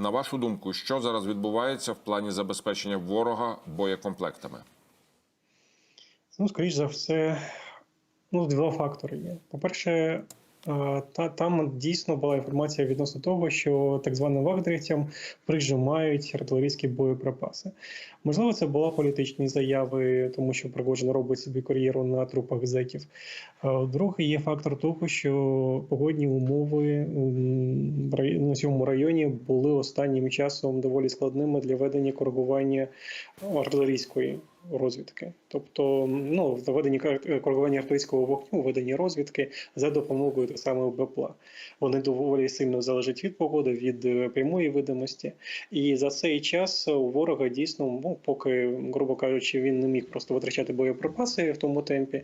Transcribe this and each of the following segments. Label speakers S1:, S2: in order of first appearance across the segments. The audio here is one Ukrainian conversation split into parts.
S1: На вашу думку, що зараз відбувається в плані забезпечення ворога боєкомплектами?
S2: Ну, скоріш за все, ну, два фактори є. По-перше, та, там дійсно була інформація відносно того, що так званим вагнерівцям прижимають артилерійські боєприпаси. Можливо, це були політичні заяви, тому що Пригожин робить собі кар'єру на трупах зеків. Другий є фактор того, що погодні умови на цьому районі були останнім часом доволі складними для ведення коригування артилерійської розвідки. Тобто, ну, в веденні кар- коригування артилерійського вогню, ведення розвідки за допомогою так само БПЛА. Вони доволі сильно залежать від погоди, від е, прямої видимості. І за цей час у ворога дійсно, ну, поки, грубо кажучи, він не міг просто витрачати боєприпаси в тому темпі,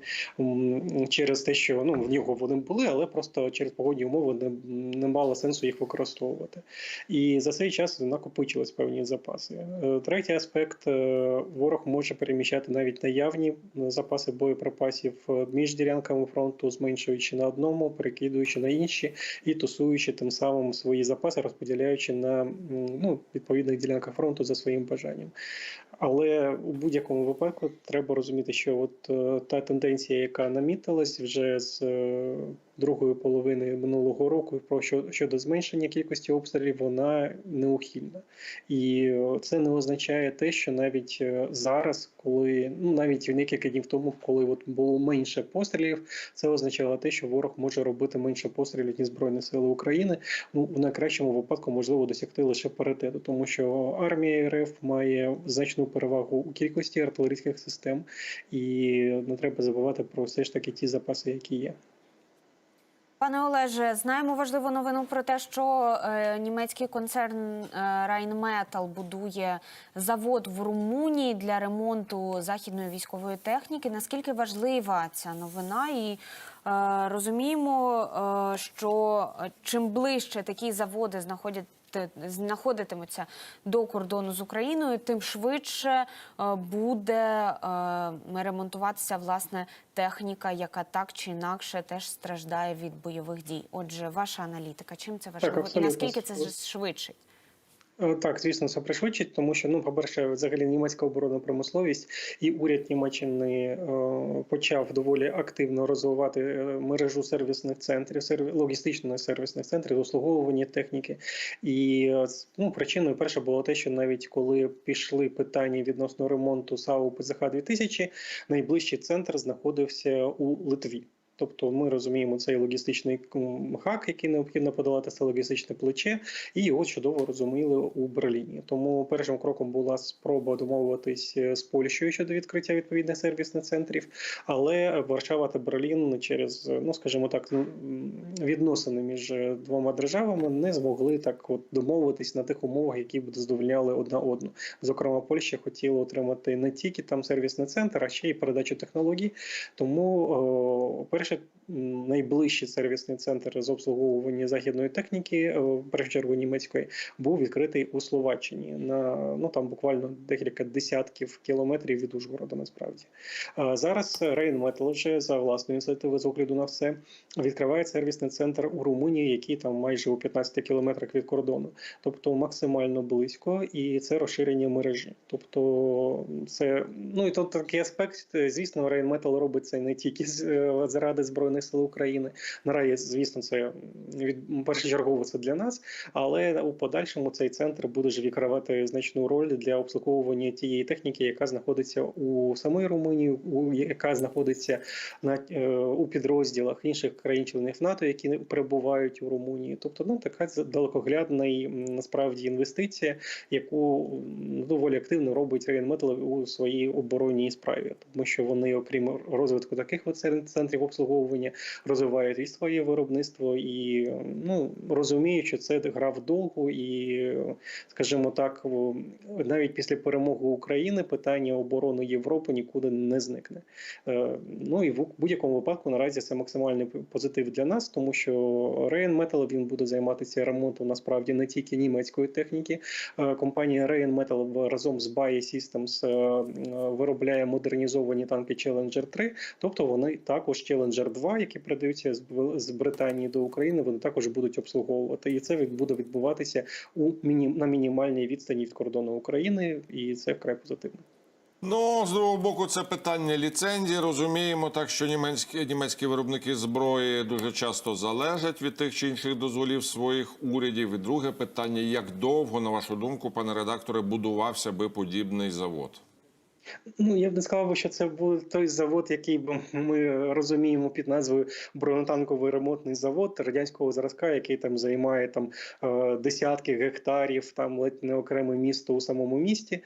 S2: через те, що ну, в нього вони були, але просто через погодні умови не, не мало сенсу їх використовувати. І за цей час накопичились певні запаси. Е, Третій аспект: е, ворог може переміщати навіть наявні запаси боєприпасів е, між ділянками фронту, зменшуючи на одному, перекидуючи на інші і тусуючи тим самим свої запаси, розподіляючи на ну, відповідних ділянках фронту за своїм бажанням. Але у будь-якому випадку треба розуміти, що от е, та тенденція, яка намітилась вже з е, другої половини минулого року, про що щодо зменшення кількості обстрілів, вона неухильна. І е, це не означає те, що навіть зараз, коли ну навіть декілька днів тому, коли от було менше пострілів, це означало те, що ворог може робити менше пострілів ніж Збройні Сили України. Ну в найкращому випадку можливо досягти лише паритету, тому що армія РФ має значну перевагу у кількості артилерійських систем, і не треба забувати про все ж таки ті запаси, які є.
S3: Пане Олеже, знаємо важливу новину про те, що е, німецький концерн е, Rheinmetall будує завод в Румунії для ремонту західної військової техніки. Наскільки важлива ця новина? І е, розуміємо, е, що чим ближче такі заводи знаходять. Знаходитимуться до кордону з Україною, тим швидше е, буде е, ремонтуватися власне техніка, яка так чи інакше теж страждає від бойових дій. Отже, ваша аналітика, чим це важливо і наскільки це швидшить?
S2: Е, Так, звісно, це пришвидшить, тому що ну, по-перше, взагалі німецька оборонна промисловість і уряд Німеччини е, почав доволі активно розвивати е, мережу сервісних центрів, серві... логістичних сервісних центрів, обслуговування техніки. І ну, причиною перше було те, що навіть коли пішли питання відносно ремонту САУ ПЗХ 2000 найближчий центр знаходився у Литві. Тобто ми розуміємо цей логістичний хак, який необхідно подолати, це логістичне плече, і його чудово розуміли у Берліні. Тому першим кроком була спроба домовитись е, з Польщею щодо відкриття відповідних сервісних центрів. Але Варшава та Берлін через, е, ну скажімо так, відносини між е, двома державами не змогли так от домовитись на тих умовах, які б задовольняли одна одну. Зокрема, Польща хотіла отримати не тільки там сервісний центр, а ще й передачу технологій. Тому о, перше. Найближчий сервісний центр з обслуговування західної техніки, в першу чергу німецької, був відкритий у Словаччині на ну там буквально декілька десятків кілометрів від Ужгорода. Насправді А зараз Rheinmetall вже за власну ініціативу з огляду на все відкриває сервісний центр у Румунії, який там майже у 15 кілометрах від кордону, тобто максимально близько, і це розширення мережі. Тобто, це ну і тут такий аспект. Звісно, Rheinmetall робить це не тільки з- заради збройних сил України. Наразі, звісно, це від першочергово це для нас, але у подальшому цей центр буде ж відкривати значну роль для обслуговування тієї техніки, яка знаходиться у самій Румунії, у яка знаходиться на е, у підрозділах інших країн-членів НАТО, які перебувають у Румунії. Тобто, ну така далекоглядна і насправді інвестиція, яку доволі активно робить Rheinmetall у своїй оборонній справі, тому що вони, окрім розвитку таких центрів обслуговування, розвивають і своє виробництво, і ну розуміють, що це гра вдовгу, і скажімо так, навіть після перемоги України питання оборони Європи нікуди не зникне. Е, Ну і в будь-якому випадку наразі це максимальний позитив для нас, тому що Rheinmetall він буде займатися ремонтом насправді не тільки німецької техніки. Е, Компанія Rheinmetall разом з Bae Systems е, виробляє модернізовані танки Challenger 3, тобто вони також Challenger Challenger 2, які передаються з, Британії до України, вони також будуть обслуговувати. І це буде відбуватися у на мінімальній відстані від кордону України, і це вкрай позитивно.
S1: Ну, з другого боку, це питання ліцензії. Розуміємо так, що німецькі, німецькі виробники зброї дуже часто залежать від тих чи інших дозволів своїх урядів. І друге питання: як довго, на вашу думку, пане редакторе, будувався би подібний завод?
S2: Ну я б не сказав, би, що це був той завод, який ми розуміємо під назвою бронетанковий ремонтний завод радянського зразка, який там займає там е, десятки гектарів, там ледь не окреме місто у самому місті е,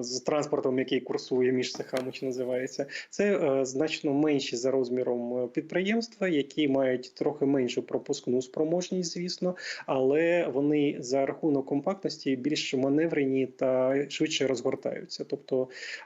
S2: з транспортом, який курсує між цехами, що називається. Це е, значно менші за розміром підприємства, які мають трохи меншу пропускну спроможність, звісно, але вони за рахунок компактності більш маневрені та швидше розгортаються. Тобто,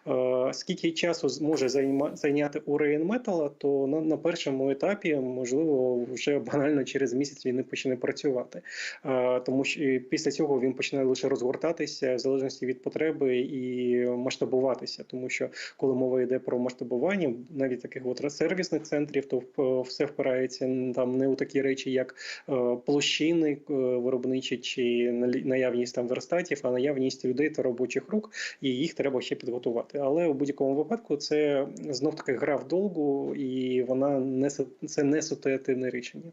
S2: е, скільки часу зможе зайняти у Рейнметала, то на, на першому етапі можливо вже банально через місяць він не почне працювати, Е, тому що після цього він почне лише розгортатися в залежності від потреби і масштабуватися. Тому що коли мова йде про масштабування, навіть таких от сервісних центрів, то все впирається там не у такі речі, як е, площини е, виробничі чи наявність там верстатів, а наявність людей та робочих рук, і їх треба ще підготувати. Але у будь-якому випадку це знов таки гра в долгу, і вона не це не ситуативне рішення.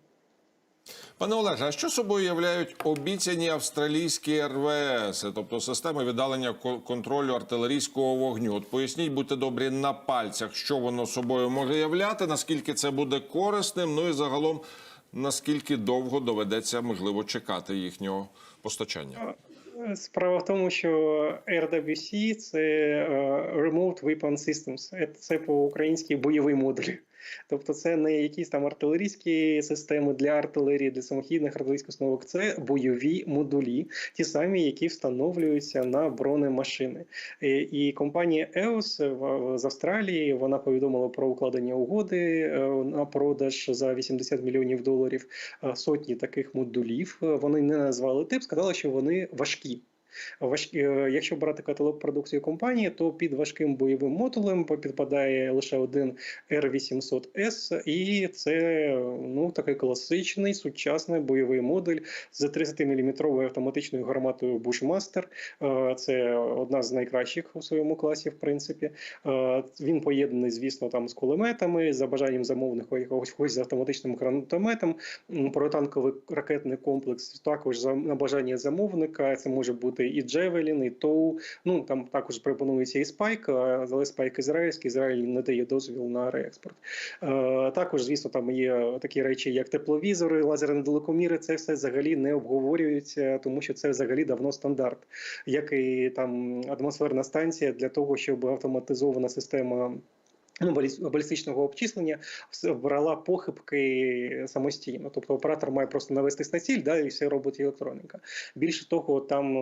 S1: Пане Олеже, а що собою являють обіцяні австралійські РВС, тобто системи віддалення контролю артилерійського вогню? От поясніть, будьте добрі, на пальцях, що воно собою може являти, наскільки це буде корисним, ну і загалом наскільки довго доведеться можливо чекати їхнього постачання.
S2: Справа в тому, що RWC – це е, Remote Weapon Systems. Це по-українськи бойовий модуль. Тобто це не якісь там артилерійські системи для артилерії, для самохідних артилерійських установок. Це бойові модулі, ті самі, які встановлюються на бронемашини. І, і компанія EOS з Австралії вона повідомила про укладення угоди е, на продаж за 80 мільйонів доларів е, сотні таких модулів. Е, Вони не назвали тип, сказали, що вони важкі. Е, якщо брати каталог продукції компанії, то під важким бойовим модулем підпадає лише один R800S, і це ну такий класичний сучасний бойовий модуль з 30-мм автоматичною гарматою Bushmaster. Е, Це одна з найкращих у своєму класі, в принципі. Е, Він поєднаний, звісно, там з кулеметами, за бажанням замовника якогось з автоматичним гранатометом. Протанковий ракетний комплекс також на бажання замовника. Це може бути і Джевелін, і Тоу. Ну там також пропонується і Спайк, але Спайк ізраїльський, Ізраїль не дає дозвіл на реекспорт. Також, звісно, там є такі речі, як тепловізори, лазерні далекоміри. Це все взагалі не обговорюється, тому що це взагалі давно стандарт, як і там атмосферна станція для того, щоб автоматизована система. Ну, балістичного обчислення брала похибки самостійно. Тобто оператор має просто навестись на ціль, да, і все робить електроніка. Більше того, там, е,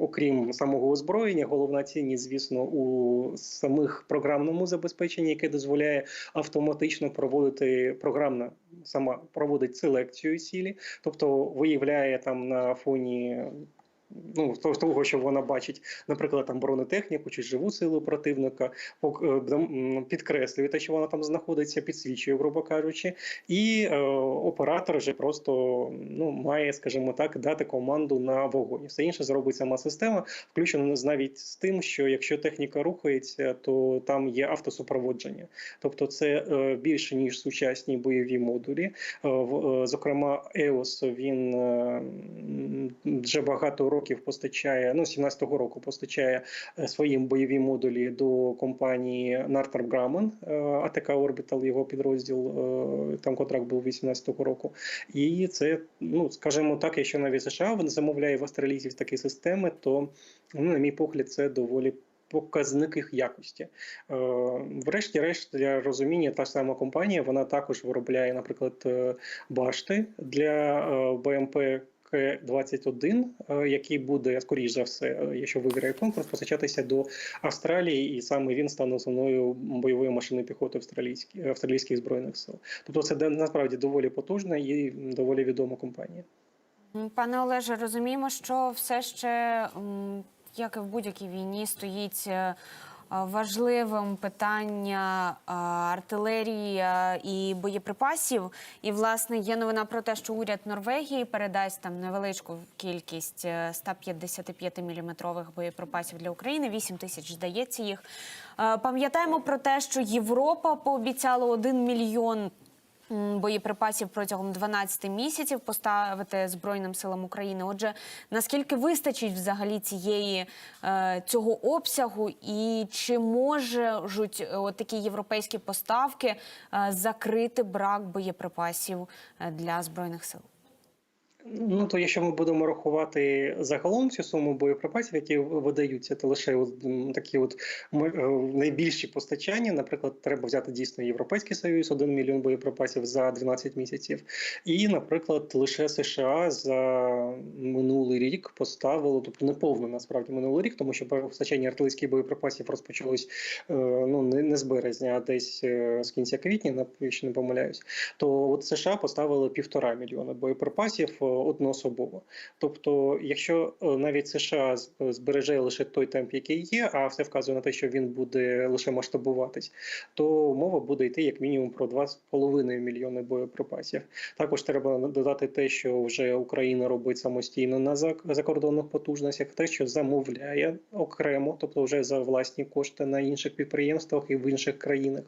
S2: окрім самого озброєння, головна цінність, звісно, у самих програмному забезпеченні, яке дозволяє автоматично проводити програмна сама проводить селекцію цілі, тобто виявляє там на фоні. Ну, того, що вона бачить, наприклад, там бронетехніку чи живу силу противника, е, підкреслює те, що вона там знаходиться, підсвічує, грубо кажучи, і е, оператор вже просто ну, має, скажімо так, дати команду на вогонь. Все інше зробить сама система, включено навіть з тим, що якщо техніка рухається, то там є автосупроводження. Тобто, це е, більше ніж сучасні бойові модулі. Е, е, Зокрема, EOS він е, вже багато років постачає, ну 17-го року постачає е, свої бойові модулі до компанії Northrop Grumman, е, ATK Orbital, його підрозділ. е, Там контракт був 18-го року. І це, ну скажімо так, якщо навіть США замовляє в австралійців такі системи, то ну, на мій погляд, це доволі. Показник їх якості. Врешті-решт, для розуміння, та сама компанія вона також виробляє, наприклад, башти для БМП К-21, е, який буде, скоріш за все, е, якщо виграє конкурс, постачатися до Австралії, і саме він стане основною бойовою машиною піхоти австралійських, австралійських збройних сил. Тобто це насправді доволі потужна і доволі відома компанія.
S3: Пане Олеже, розуміємо, що все ще, як і в будь-якій війні, стоїть е, важливим питання артилерії і боєприпасів. І власне є новина про те, що уряд Норвегії передасть там невеличку кількість 155 міліметрових боєприпасів для України. 8 тисяч здається їх. Е, Пам'ятаємо про те, що Європа пообіцяла 1 мільйон. Боєприпасів протягом 12 місяців поставити Збройним силам України. Отже, наскільки вистачить взагалі цієї е, цього обсягу, і чи можуть е, такі європейські поставки е, закрити брак боєприпасів для збройних сил?
S2: Ну то якщо ми будемо рахувати загалом цю суму боєприпасів, які видаються, то лише от, такі от е, найбільші постачання. Наприклад, треба взяти дійсно Європейський Союз 1 мільйон боєприпасів за 12 місяців, і, наприклад, лише США за минулий рік поставило, тобто не повно насправді минулий рік, тому що постачання артилерійських боєприпасів розпочалось е, ну не, не з березня, а десь е, з кінця квітня, якщо не помиляюсь. То от США поставили півтора мільйона боєприпасів одноособово. Тобто, якщо е, навіть США збереже лише той темп, який є, а все вказує на те, що він буде лише масштабуватись, то мова буде йти як мінімум про 2,5 мільйони боєприпасів. Також треба додати те, що вже Україна робить самостійно на закордонних потужностях, те, що замовляє окремо, тобто вже за власні кошти на інших підприємствах і в інших країнах.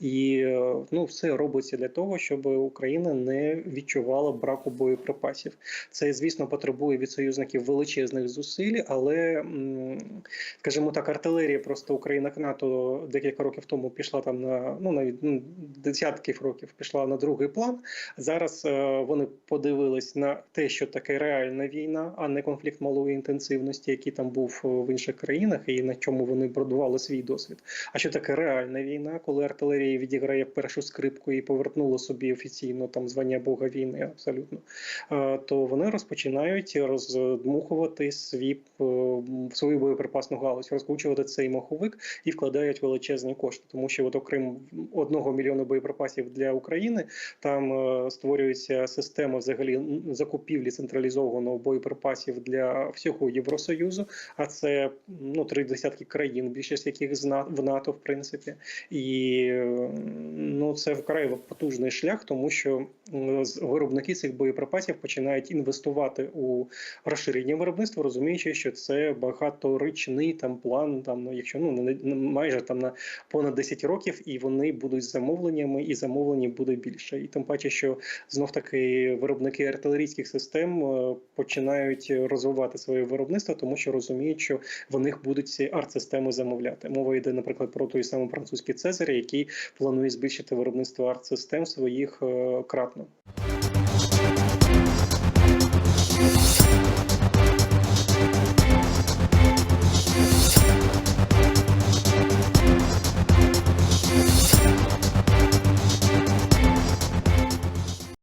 S2: І е, ну, все робиться для того, щоб Україна не відчувала браку боєприпасів. Це, звісно, потребує від союзників величезних зусиль, але, скажімо так, артилерія просто Україна НАТО декілька років тому пішла там на ну навіть ну, десятків років пішла на другий план. Зараз е, вони подивились на те, що таке реальна війна, а не конфлікт малої інтенсивності, який там був е, в інших країнах, і на чому вони будували свій досвід. А що таке реальна війна, коли артилерія відіграє першу скрипку і повернула собі офіційно там звання Бога війни, абсолютно, Е, то вони розпочинають роздмухувати свій е, свою боєприпасну галузь, розкручувати цей маховик і вкладають величезні кошти, тому що от окрім одного мільйона боєприпасів для України, там е, створюється система взагалі закупівлі централізованого боєприпасів для всього Євросоюзу. А це ну три десятки країн, більшість яких в НАТО, в принципі, і ну це вкрай потужний шлях, тому що виробники цих боєприпасів починають інвестувати у розширення виробництва, розуміючи, що це багаторічний там план, там ну, якщо ну не- майже там на понад 10 років, і вони будуть замовленнями, і замовлення буде більше. І тим паче, що знов таки виробники артилерійських систем е, починають розвивати своє виробництво, тому що розуміють, що в них будуть ці арт-системи замовляти. Мова йде, наприклад, про той самий французький Цезарь, який планує збільшити виробництво арт-систем своїх е, кратно.